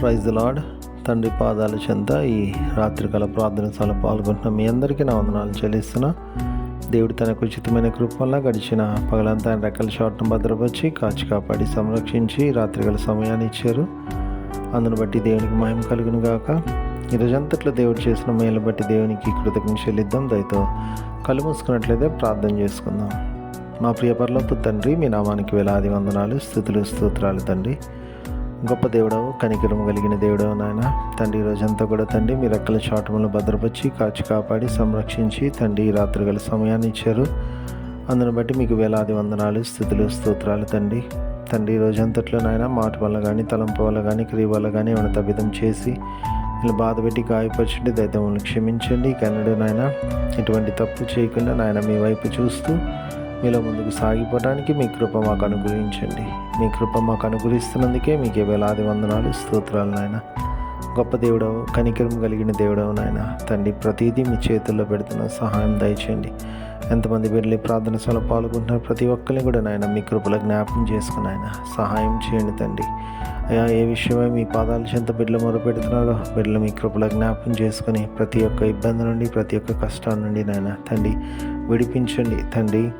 Praise lord తండ్రి పాదాల చెంత ఈ రాత్రికాల ప్రార్థన సభలో పాల్గొంటున్న మీ అందరికీ నా వందనాలు చెల్లిస్తున్నా. దేవుడు తనకు ఉచితమైన కృప వల్ల గడిచిన పగలంతా ఆయన రెక్కల షాట్ను భద్రపరిచి కాచి కాపాడి సంరక్షించి రాత్రికాల సమయాన్ని ఇచ్చారు. అందును బట్టి దేవునికి మహిమ కలుగును గాక. ఈరోజంతట్లో దేవుడు చేసిన మేలు బట్టి దేవునికి కృతజ్ఞ చెల్లిద్దాం. దయతో కళ్ళు మూసుకున్నట్లయితే ప్రార్థన చేసుకుందాం. మా ప్రియపరలోపు తండ్రి మీ నామానికి వేలాది వందనాలు స్థుతులు స్తోత్రాలు తండ్రి. గొప్ప దేవుడవు కనికరము కలిగిన దేవుడవు నాయన. తండ్రి రోజంతా కూడా తండ్రి మీ రెక్కల చాటములను భద్రపరిచి కాచి కాపాడి సంరక్షించి తండ్రి రాత్రి గల సమయాన్ని ఇచ్చారు. అందును బట్టి మీకు వేలాది వందనాలు స్థుతులు స్తోత్రాలు తండ్రి. తండ్రి రోజంతట్లో నాయన మాట వల్ల కానీ తలంపు వల్ల కానీ క్రియ వల్ల కానీ ఏమైనా తప్పిదం చేసి ఇలా బాధ పెట్టి గాయపరచండి దైత్యములను క్షమించండి. కన్నడ నాయన ఎటువంటి తప్పు చేయకుండా నాయన మీ వైపు చూస్తూ మీలో ముందుకు సాగిపోవడానికి మీ కృప మాకు అనుగ్రహించండి. మీ కృప మాకు అనుగ్రహిస్తున్నందుకే మీకే వేలాది వందనాలు స్తోత్రాలు నాయన. గొప్ప దేవుడవు కనికరం కలిగిన దేవుడవు నాయన. తండ్రి ప్రతిదీ మీ చేతుల్లో పెడుతున్న సహాయం దయచేయండి. ఎంతమంది వెళ్ళి ప్రార్థన సభలో పాల్గొంటున్నారు ప్రతి ఒక్కరిని కూడా నాయన మీ కృపలో జ్ఞాపకం చేసుకుని ఆయన సహాయం చేయండి తండ్రి. అయ్యా ఏ విషయమై మీ పాదాలు చెంత బిడ్డలు మొరపెడుతున్నారో బిడ్డలు మీ కృపలో జ్ఞాపకం చేసుకుని ప్రతి ఒక్క ఇబ్బంది నుండి ప్రతి ఒక్క కష్టం నుండి నాయన తండ్రి విడిపించండి. తండ్రి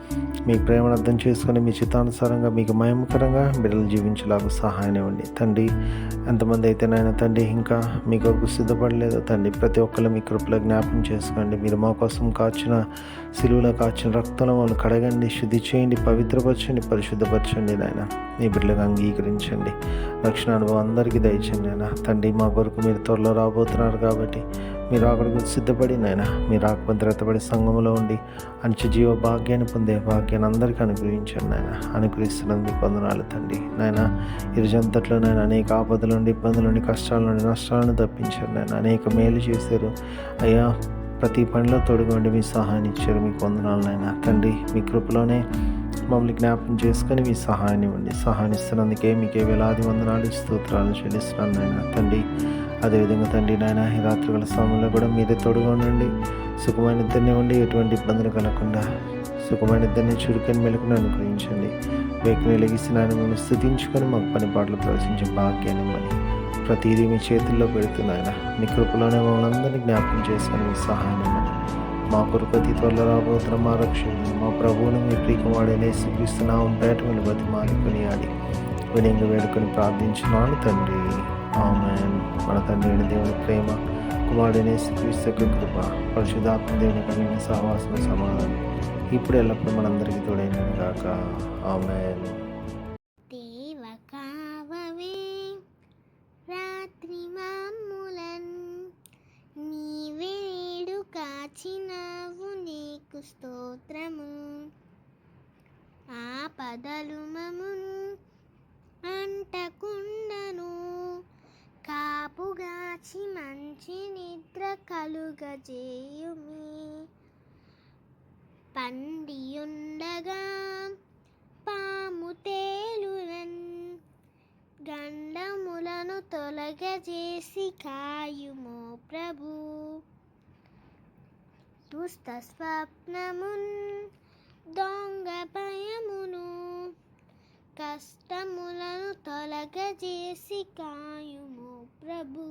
మీ ప్రేమను అర్థం చేసుకొని మీ చిత్తానుసారంగా మీకు మహిమకరంగా బిడ్డలు జీవించేలాగా సహాయం ఇవ్వండి తండ్రి ఎంతమంది అయితే నాయన తండ్రి ఇంకా మీ కొరకు సిద్ధపడలేదో. తండ్రి ప్రతి ఒక్కరు మీ కృపలో జ్ఞాపం చేసుకోండి. మీరు మా కోసం కాచిన సిలువలో కాచిన రక్తంలో వాళ్ళు కడగండి శుద్ధి చేయండి పవిత్రపరచండి పరిశుద్ధపరచండి నాయన. మీ బిడ్డలకు అంగీకరించండి. రక్షణ అనుభవం అందరికీ దయచండి నాయన. తండ్రి మా కొరకు మీరు త్వరలో రాబోతున్నారు కాబట్టి మీరు అక్కడికి సిద్ధపడి నాయన మీరు ఆకుభద్రతపడి సంఘంలో ఉండి అంచు జీవ భాగ్యాన్ని పొందే భాగ్యాన్ని అందరికీ అనుగ్రహించండి నాయన. అనుగ్రహిస్తున్నందుకు వందనాలు తండ్రి. నాయన ఇరుజంతట్లో నేను అనేక ఆపదల నుండి ఇబ్బందుల నుండి కష్టాల నుండి నష్టాలను తప్పించారు నాయన. అనేక మేలు చేశారు. అయ్యా ప్రతి పనిలో తొడుగండి మీ సహాయాన్ని ఇచ్చారు. మీకు వందనాలు నాయన. తండ్రి మీ కృపలోనే మమ్మల్ని జ్ఞాపకం చేసుకొని మీ సహాయాన్ని ఇవ్వండి. సహాయం ఇస్తున్నందుకే మీకే వేలాది వందనాలు స్తోత్రాలు చెల్లిస్తున్నాను నాయన. తండ్రి అదేవిధంగా తండ్రి నాయన ఈ రాత్రికాల సమయంలో కూడా మీద తోడుగా ఉండండి. సుఖమైన ఇద్దరిని ఉండి ఎటువంటి ఇబ్బందులు కలగకుండా సుఖమైన ఇద్దరిని చురుకని మెలుకుని అనుగ్రహించండి. వేకుని వెలిగిస్తే నాయన మేము స్థుతించుకొని మాకు పని పాటలు ప్రవేశించే భాగ్యాన్ని మని ప్రతిదీ మీ చేతుల్లో పెడుతున్నాయన మీ కృపలోనే మమ్మల్ని అందరినీ జ్ఞాపకం చేసుకొని మీ సహాయం ఇవ్వండి. మా కొరకు త్వరలో రాబోతున్న మా రక్షణ మా ప్రభువును మీ ప్రీకుమాడేనే చూపిస్తున్నాం పేట వెళ్ళి బతి మాలికొని ఆడి వినింగ వేడుకొని ప్రార్థించినాడు తండ్రి. ఆమెన్. మన తండ్రి అయిన దేవుని ప్రేమ కుమారుడనే శ్రీక్రీస్తు కృప పరిశుధాత్మ దేవుని కలిగిన సహవాసం సమాధానం ఇప్పుడు ఎల్లప్పుడూ మనందరికీ తోడైన కాక ఆమె స్తోత్ర కావవే రాత్రి మాములన్ నీవేడు కాచినావు నీకు స్తోత్రము ఆపదలు మమును అంటకుండను కాపుగాచి మంచి నిద్ర కలుగజేయుమి. పండియుండగా పాము తేలురన్ గండములను తొలగజేసి కాయుమో ప్రభు. దుష్ట స్వప్నమున్ దొంగ భయమును కష్టములను తొలగజేసి కాయుమో ప్రభు.